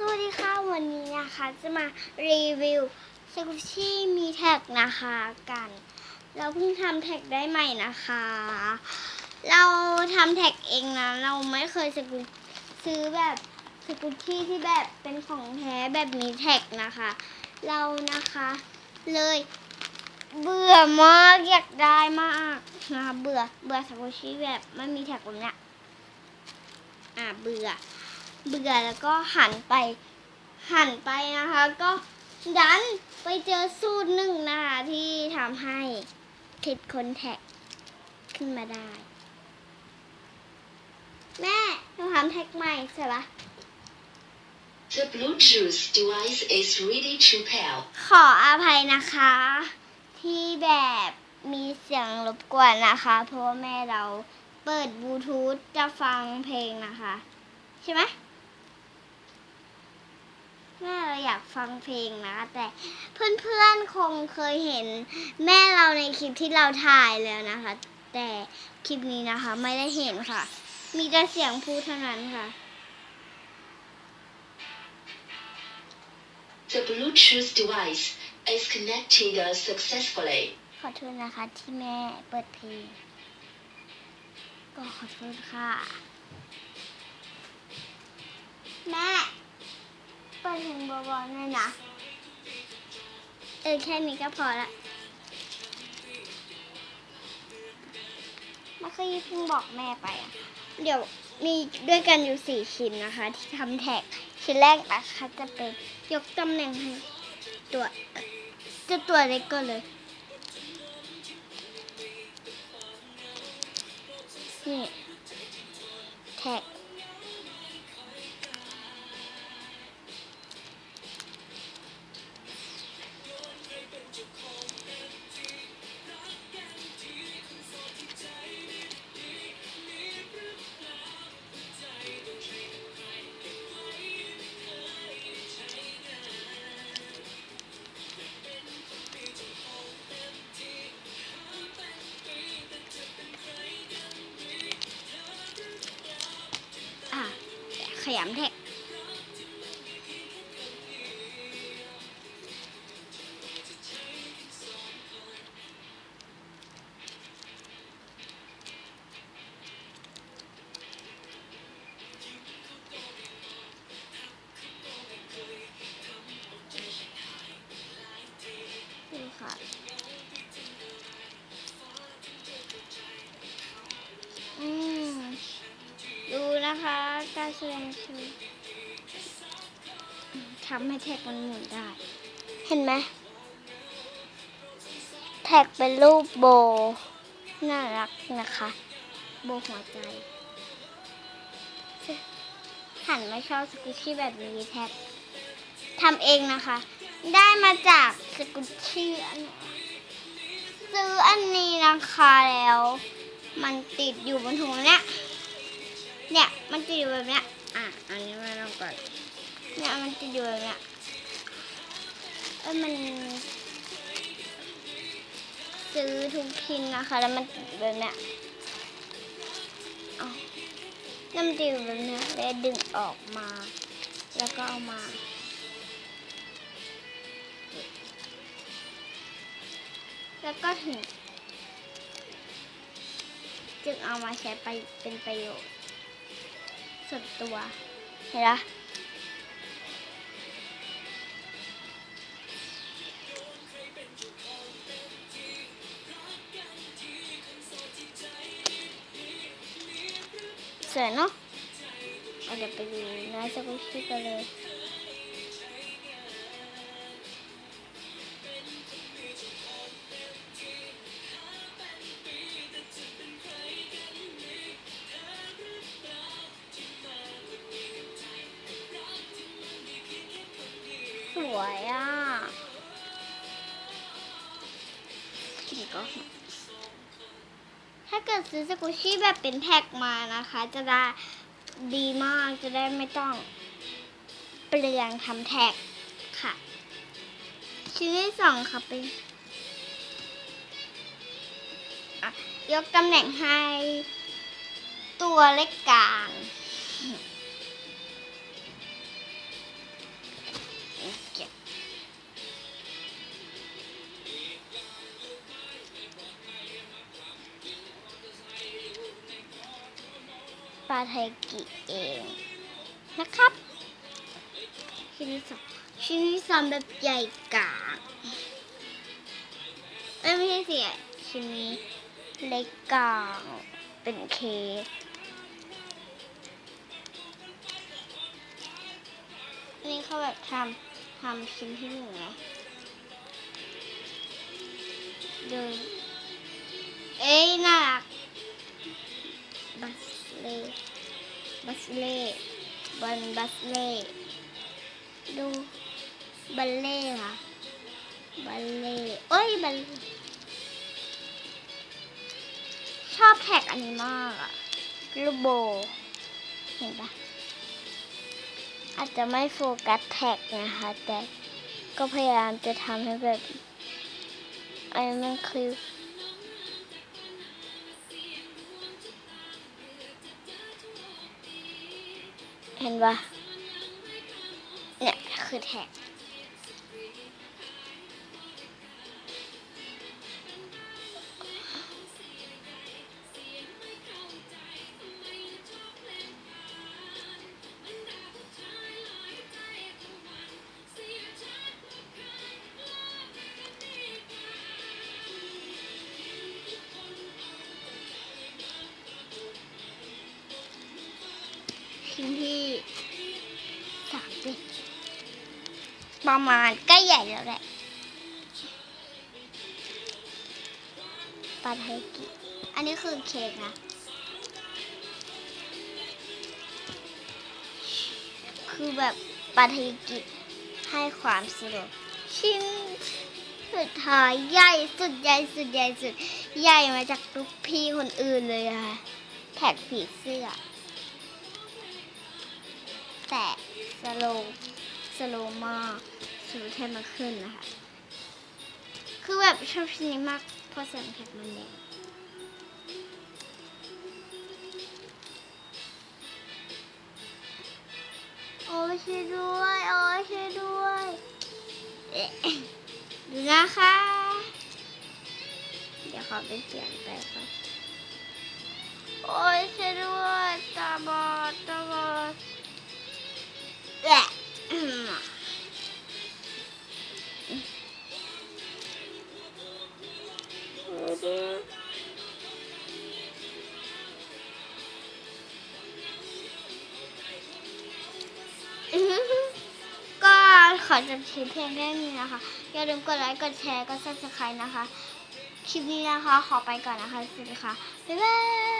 สวัสดีค่ะวันนี้นะคะ จะมารีวิวสกุชชี่มีแท็กนะคะกัน เราเพิ่งทำแท็กได้ใหม่นะคะ เราทำแท็กเองนะเราไม่เคยสกุซื้อแบบสกุชชี่ที่แบบเป็นของแท้แบบมีแท็กนะคะ เรานะคะเลยเบื่อมากอยากได้มากนะคะเบื่อเบื่อสกุชชี่แบบไม่มีแท็กแบบเนี้ยอ่าเบื่อ เบื่อแล้วก็หันไป หันไปนะคะ ก็ดันไปเจอสูตรหนึ่งนะคะ ที่ทำให้คิดคอนแทคขึ้นมาได้ แม่หนูทำแท็กใหม่ใช่ปะ The Bluetooth device is ready to pair. ขออภัยนะคะ ที่แบบมีเสียงรบกวนนะคะ เพราะว่าแม่เราเปิดบลูทูธจะฟังเพลงนะคะ ใช่ไหมแม่ เราอยากฟังเพลงนะคะ แต่เพื่อนๆคงเคยเห็นแม่เราในคลิปที่เราถ่ายแล้วนะคะ แต่คลิปนี้นะคะไม่ได้เห็นค่ะ มีแต่เสียงพูดเท่านั้นค่ะ The Bluetooth device is connected successfully. ขอโทษนะคะที่แม่เปิดเพลง ก็ขอโทษค่ะ แม่เปิดเพลงเบาๆหน่อยนะ เออ แค่นี้ก็พอละไม่เคยเพิ่งบอกแม่ไปอะเดี๋ยวมีด้วยกันอยู่สี่ชิ้นนะคะ ที่ทำแท็กชิ้นแรกนะคะจะเป็นยกตำแหน่งให้ตัวจะตัวเล็กก็เลย นี่แท็ก ขยำแท็กดูค่ะ แสดงโชว์ทำให้แท็กมันหมุนได้ เห็นไหมแท็กเป็นรูปโบ น่ารักนะคะ โบหัวใจหันไม่ชอบสกุชชี่แบบนี้แท็กทำเองนะคะ ได้มาจากสกุชชี่อันซื้ออันนี้นะคะแล้ว มันติดอยู่บนถุงเนี้ย เนี่ย มันติดอยู่แบบเนี้ย อะ อันนี้มาลองก่อน เนี่ย มันติดอยู่แบบเนี้ย เอ้ยมัน ซื้อทุกชิ้นนะคะ แล้วมันแบบเนี้ยเอาแล้วมันติดอยู่แบบเนี้ยแล้วดึงออกมา แล้วก็เอามาแล้วก็ถึง จึงเอามาใช้ไปเป็นประโยชน์ ส่วนตัว เห็นไหมสวยเนาะเอาเดี๋ยวไปดูนะสกุชชี่กันเลย วยอะกลิ่นก็หอมถ้าเกิดซื้อสกุชชี่แบบเป็นแพ็คมานะคะ จะได้ดีมากจะได้ไม่ต้องเปลืองทำแท็กค่ะ ชิ้นที่สองค่ะเป็นอะยกตำแหน่งให้ตัวเล็กกลางาไทกิเองนะครับ ชิ้นที่สองชิ้นที่สามแบบใหญ่กลางเอ้ยไม่ใช่สิชิ้นนี้เล็กกลางเป็นเค้กอันนี้เขาแบบทำทำชิ้นที่หนึ่งไงดูเอ้ยน่า เล่บอลบัสเล่ดูบัลเล่ค่ะบัลเล่ต์เอ้ยบัลเล่ชอบแท็กอันนี้มากอะลูกโบ เห็นปะอาจจะไม่โฟกัสแท็กนะคะ แต่ก็พยายามจะทำให้แบบไอ้มันคือ ห็นปะเนี่ยคือแท็กชิ้นที่ ประมาณกล้ใหญ่แล้วแหละปาไทกิอันนี้คือเค้กนะ คือแบบปาไทกิให้ความสะดวกชิ้นสุดท้ายใหญ่สุดใหญ่สุดใหญ่สุดใหญ่มาจากทุกพี่คนอื่นเลยอะค่ะแท็กผีเสื้อ แต่สโลว์สโลมาก สโลว์แทบมาขึ้นนะคะ คือแบบชอบชิ้นนี้มากเพราะแสงแท็กมันแดงโอ้ช่วยด้วย โอ้ช่วยด้วยเอ๊ะดูนะคะ เดี๋ยวขอไปเปลี่ยนไปก่อนโอ้ยช่วยด้วยตาบอ ขอจบคลิปเพียงแค่นี้นะคะ อย่าลืมกดไลค์ กดแชร์ กดซับสไครต์นะคะ คลิปนี้นะคะ ขอไปก่อนนะคะ สวัสดีค่ะ บ๊ายบาย